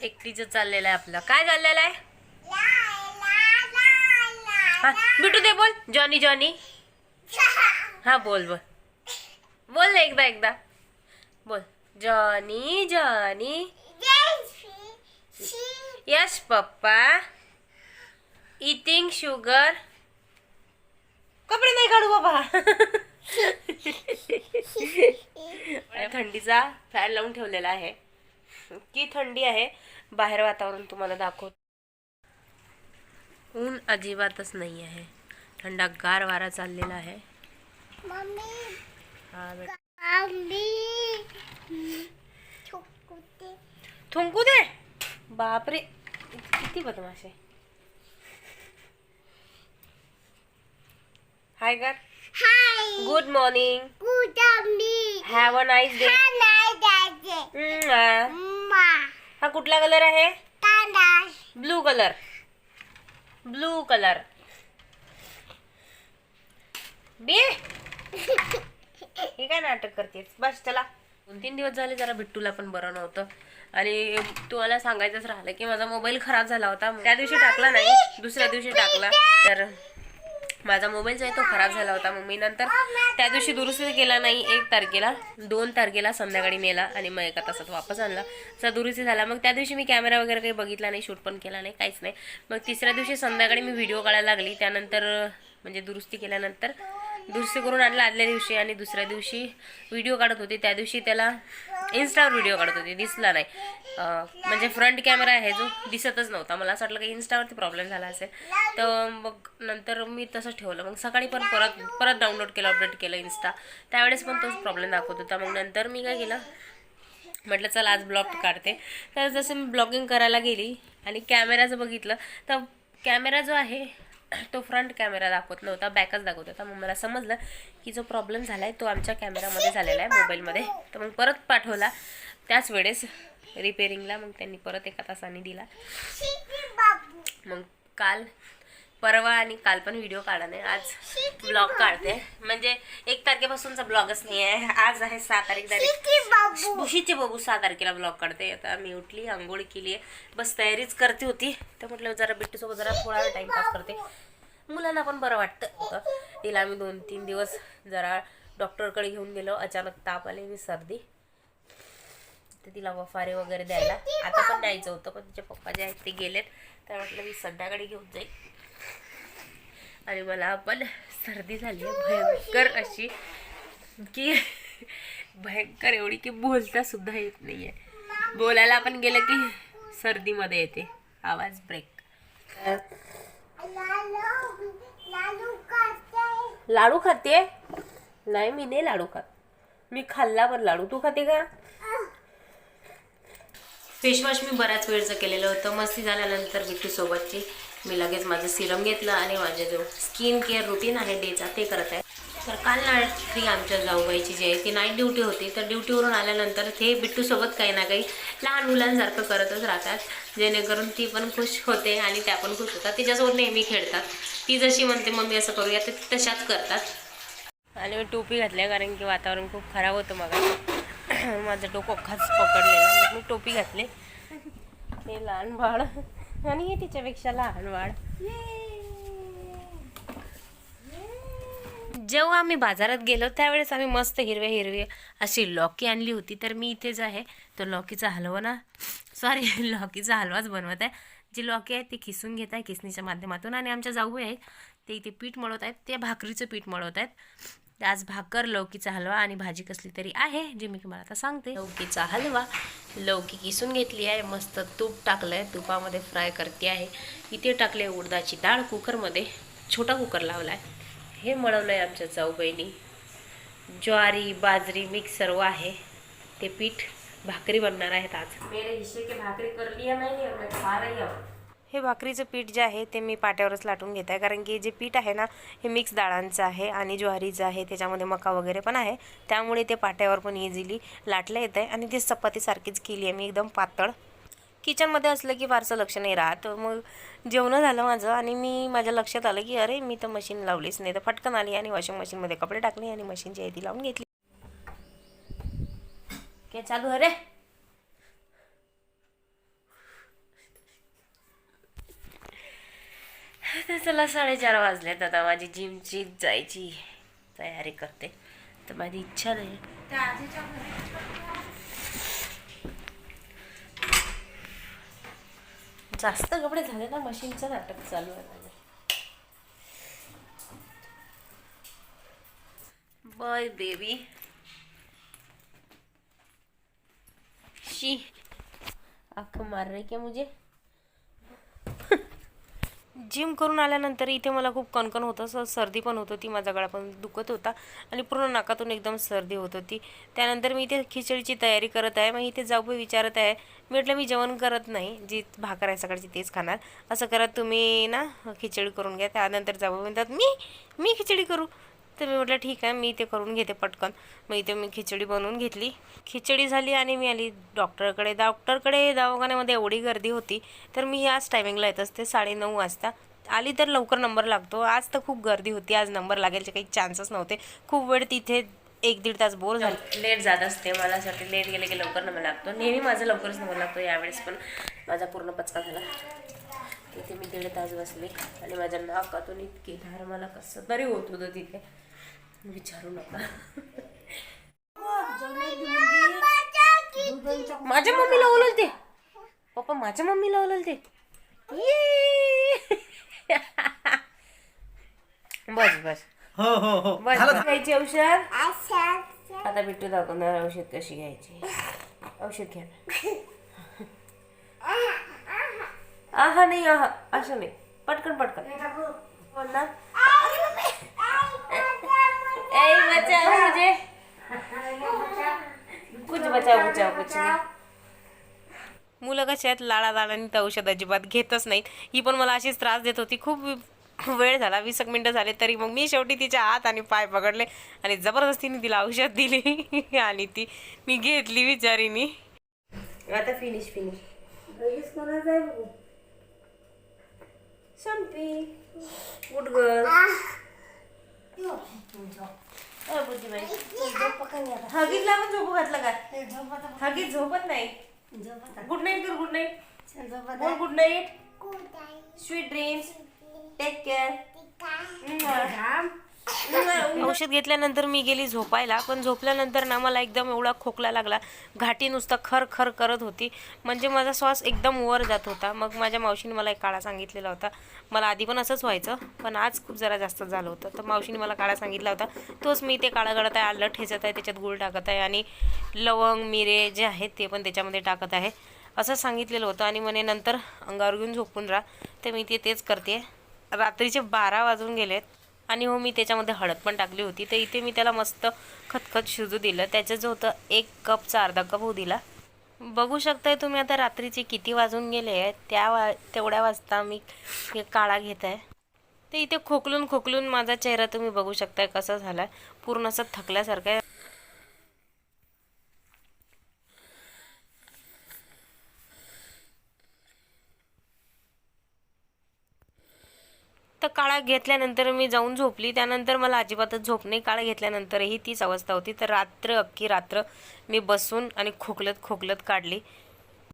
एकटीचं चाललेलं आहे आपलं. काय चाललेलं आहे? हा बिटू दे बोल. Johnny Johnny. हा बोल बोल. बोल ना एकदा एकदा. बोल. Johnny Johnny. Yes papa. Eating sugar कपडे नाही काढू बाबा. थंडीचा फॅन लावून ठेवलेला आहे. की थंडी आहे. बाहेर वातावरण तुम्हाला दाखवत ऊन अजिबातच नाही आहे. थंडागार वारा चाललेला आहे. हा. थुंकू दे. बापरे. किती बदमाश आहे. हाय कर good morning have a nice day हा. कुठला कलर आहे? ब्लू कलर ब्लू कलर बे. हे काय नाटक करतेस? बस चला. दोन तीन दिवस झाले जरा बिट्टूला पण बरं नव्हतं. आणि तुम्हाला सांगायचंच राहिलं की माझा मोबाईल खराब झाला होता. त्या दिवशी टाकला नाही. दुसऱ्या दिवशी टाकला. तर माझा मोबाईल जो आहे तो खराब झाला होता. मग मी नंतर त्या दिवशी दुरुस्त केला नाही एक तारखेला दोन तारखेला संध्याकाळी नेला आणि मग एका तासात वापस आणला. तर दुरुस्ती झाला मग त्या दिवशी मी कॅमेरा वगैरे काही बघितला नाही शूट पण केला नाही काहीच नाही. मग तिसऱ्या दिवशी संध्याकाळी मी व्हिडिओ काढायला लागली. त्यानंतर म्हणजे दुरुस्ती केल्यानंतर दुरुस्ती करून आणला आदल्या दिवशी आणि दुसऱ्या दिवशी व्हिडिओ काढत होते. त्या दिवशी त्याला इन्स्टावर व्हिडिओ काढत होते. दिसला नाही. म्हणजे फ्रंट कॅमेरा आहे जो दिसतच नव्हता. मला असं वाटलं की इन्स्टावरती प्रॉब्लेम झाला असेल. तर मग नंतर मी तसं ठेवलं. मग सकाळी पण परत परत डाउनलोड केलं अपडेट केलं इन्स्टा त्यावेळेस पण तोच प्रॉब्लेम दाखवत होता. मग नंतर मी काय केलं? म्हटलं चल आज ब्लॉग काढते. तर जसं मी ब्लॉगिंग करायला गेली आणि कॅमेराचं बघितलं तर कॅमेरा जो आहे तो फ्रंट कॅमेरा दाखवत नव्हता बॅकच दाखवत होता. मग मला समजलं की जो प्रॉब्लेम झाला आहे तो आमच्या कॅमेरामध्ये झालेला आहे मोबाईलमध्ये तर मग परत पाठवला. त्याच वेळेस रिपेरिंगला मग त्यांनी परत एका तासाने दिला. मग काल परवा आणि काल पण व्हिडिओ काढा नाही आज ब्लॉग काढते. म्हणजे एक तारखेपासूनचा ब्लॉगच नाही आहे आज आहे सहा तारीख तारीख बुशीचे बाबू. सहा तारखेला ब्लॉग काढते. आता मी उठली आंघोळ केली आहे. बस तयारीच करते होती. तर म्हटलं जरा बिट्टूसोबत जरा थोडा वेळ टाईमपास करते. मुलांना पण बरं वाटतं तिला आम्ही दोन तीन दिवस जरा डॉक्टरकडे घेऊन गेलो. अचानक ताप आले मी सर्दी. तर तिला वफारे वगैरे द्यायला. आता पण द्यायचं होतं पण तिचे पप्पा जे आहेत ते गेलेत. तर म्हटलं मी संध्याकाळी घेऊन जाईल. आणि मला पण सर्दी झाली आहे. भयंकर अशी की भयंकर एवढी की बोलता सुद्धा येत नाहीये. बोलायला आपण गेलं की सर्दीमध्ये येते. आवाज ब्रेक लाडू खाते? नाही मी नाही लाडू खात. मी खाल्ला पण लाडू. तू खाते का? फेसवॉश मी बऱ्याच वेळचं केलेलं होतं. मस्ती झाल्यानंतर बिट्टू सोबतची. मी लगेच माझं सिरम घेतलं आणि माझे जो स्किन केअर रुटीन आहे डेचा ते करत आहे. तर काल रात्री आमच्या जाऊबाईची जी आहे ती नाईट ड्युटी होती. तर ड्युटीवरून आल्यानंतर ते बिट्टूसोबत काही ना काही लहान मुलांसारखं करतच राहतात. जेणेकरून ती पण खुश होते आणि त्या पण खुश होतात. तिच्यासोबत नेहमी खेळतात. ती जशी म्हणते मम्मी असं करूया. ते तशाच करतात. आणि मी टोपी घातल्या कारण की वातावरण खूप खराब होतं मग माझं डोकं खास पकडलेलं. मी टोपी घातली. ते लहान बाळ. आणि हे तिच्यापेक्षा लहान वाढ. जेव्हा आम्ही बाजारात गेलो त्यावेळेस आम्ही मस्त हिरवे हिरवे अशी लॉकी आणली होती. तर मी इथे आहे. तो लॉकीचा हलवा ना सॉरी लॉकीचा हलवाच बनवत आहे. जी लॉकी आहे ती खिसून घेत आहे किसणीच्या माध्यमातून. आणि आमच्या जाऊ आहेत ते इथे पीठ मळवत आहेत. ते भाकरीचं पीठ मळवत आहेत. आज भाकर लौकीचा हलवा आणि भाजी कसली तरी आहे जी मी तुम्हाला आता सांगते. लौकीचा हलवा लौकी किसून घेतली आहे मस्त तूप टाकलं आहे तुपामध्ये फ्राय करते आहे. इथे टाकले उडदाची डाळ कुकरमध्ये छोटा कुकर लावला आहे हे मळवलं आहे आमच्या जाऊबाईनी ज्वारी बाजरी मिक्स सर्व आहे. ते पीठ भाकरी बनणार आहेत आज. मेरे हिस्से की भाकरी कर लिया मैंने और मैं खा रही हूँ. हे भाकरीचं पीठ जे आहे ते मी पाट्यावरच लाटून घेत आहे. कारण की जे पीठ आहे ना हे मिक्स डाळांचं आहे आणि ज्वारीचं आहे त्याच्यामध्ये मका वगैरे पण आहे. त्यामुळे ते पाट्यावर पण इझिली लाटलं येतं आहे आणि ती चपातीसारखीच केली आहे मी एकदम पातळ. किचनमध्ये असलं की फारसं लक्ष नाही राहत. मग जेवणं झालं माझं आणि मी माझ्या लक्षात आलं की अरे मी तर मशीन लावलीच नाही. तर फटकन आली आणि वॉशिंग मशीनमध्ये कपडे टाकले आणि मशीन जी आहे ती लावून घेतली. काय चालू अरे तर चला साडेचार वाजलेत. आता माझी जिमची जायची तयारी करते. तर माझी इच्छा नाही. जास्त कपडे झाले ना मशीनचं नाटक चालू आहे माझं. Bye baby. शी. आंख मार रही क्या मुझे? जिम करून आल्यानंतर इथे मला खूप कणकण होतं. सर्दी पण होत होती. माझा गळा पण दुखत होता. आणि पूर्ण नाकातून एकदम सर्दी होत होती. त्यानंतर मी इथे खिचडीची तयारी करत आहे. मग इथे जाऊ विचारत आहे. मी म्हटलं मी जेवण करत नाही. जी भाकर आहे सकाळची तेच खाणार. असं करत तुम्ही ना खिचडी करून घ्या. त्यानंतर जाऊ म्हणतात मी मी खिचडी करू. तर मी म्हटलं ठीक आहे मी ते करून घेते पटकन. मग इथे मी खिचडी बनवून घेतली. खिचडी झाली आणि मी आली डॉक्टरकडे. डॉक्टरकडे दवाखान्यामध्ये एवढी गर्दी होती तर मी याच टायमिंगला येत असते साडेनऊ वाजता. आली तर लवकर नंबर लागतो. आज तर खूप गर्दी होती. आज नंबर लागेलचे काही चान्सच नव्हते. खूप वेळ तिथे एक दीड तास बोर झाले. लेट जात असते. मला असं लेट गेले की लवकर नंबर लागतो. नेहमी माझा लवकरच नंबर लागतो यावेळेस पण. माझा पूर्ण पचका झाला. तिथे मी दीड तास बसले आणि माझ्या नाकातून इतकी धार मला कसं तरी होत होतं तिथे. विचारू नका. माझ्या मम्मीला ओलवते पप्पा माझ्या मम्मीला ओलवते ये. बस बस. हो हो हो. बस घ्यायची औषध? आता बिट्टू दाखवणार औषध कशी घ्यायची. औषध घ्या. आहा नाही आहा. असं नाही. पटकन पटकन. मुझे कुछ बचाओ कुछ नाही. मुलं कशी आहेत? लाडा लाडाने तर औषध अजिबात घेतच नाहीत. ही पण मला अशीच त्रास देत होती. खूप वेळ झाला. वीस एक मिनटं झाले तरी मग मी शेवटी तिच्या हात आणि पाय पकडले आणि जबरदस्तीने तिला औषध दिली. आणि ती मी घेतली बिचारीनी आता फिनिश फिनिश संपी. गुड गर्ल हगीत लावून झोपू घातलं का? हगीत झोपत नाही. गुड नाईट कर good night good night sweet dreams take care औषध घेतल्यानंतर मी गेली झोपायला पण झोपल्यानंतर ना मला एकदम एवढा खोकला लागला. घाटी नुसता खर खर करत होती. म्हणजे माझा श्वास एकदम वर जात होता. मग माझ्या मावशीने मला एक काळा सांगितलेला होता. मला आधी पण असंच व्हायचं पण आज खूप जरा जास्त झालं होतं. तर मावशीने मला काळा सांगितला होता. तोच मी ते काळा गळत आहे आलं ठेचत आहे त्याच्यात गुळ टाकत आहे आणि लवंग मिरे जे आहेत ते पण त्याच्यामध्ये टाकत आहे. असं सांगितलेलं होतं आणि म्हणे नंतर अंगावर घेऊन झोपून राहा. तर मी ते तेच करते. रात्रीचे बारा वाजून गेलेत. आणि हो मी त्याच्यामध्ये हळद पण टाकली होती. तर इथे मी त्याला मस्त खतखत शिजू दिलं. त्याचं जो होतं एक कपचा अर्धा कप होऊ दिला. बघू शकताय तुम्ही आता रात्रीचे किती वाजून गेले आहे त्या वा तेवढ्या वाजता मी हे काळा घेत आहे. तर इथे खोकलून खोकलून माझा चेहरा तुम्ही बघू शकताय कसा झाला आहे पूर्ण असं थकल्यासारखं तर काळा घेतल्यानंतर मी जाऊन झोपली. त्यानंतर मला अजिबातच झोप नाही. काळा घेतल्यानंतरही तीच अवस्था होती. तर रात्र अख्खी रात्र मी बसून आणि खोकलत खोकलत काढली.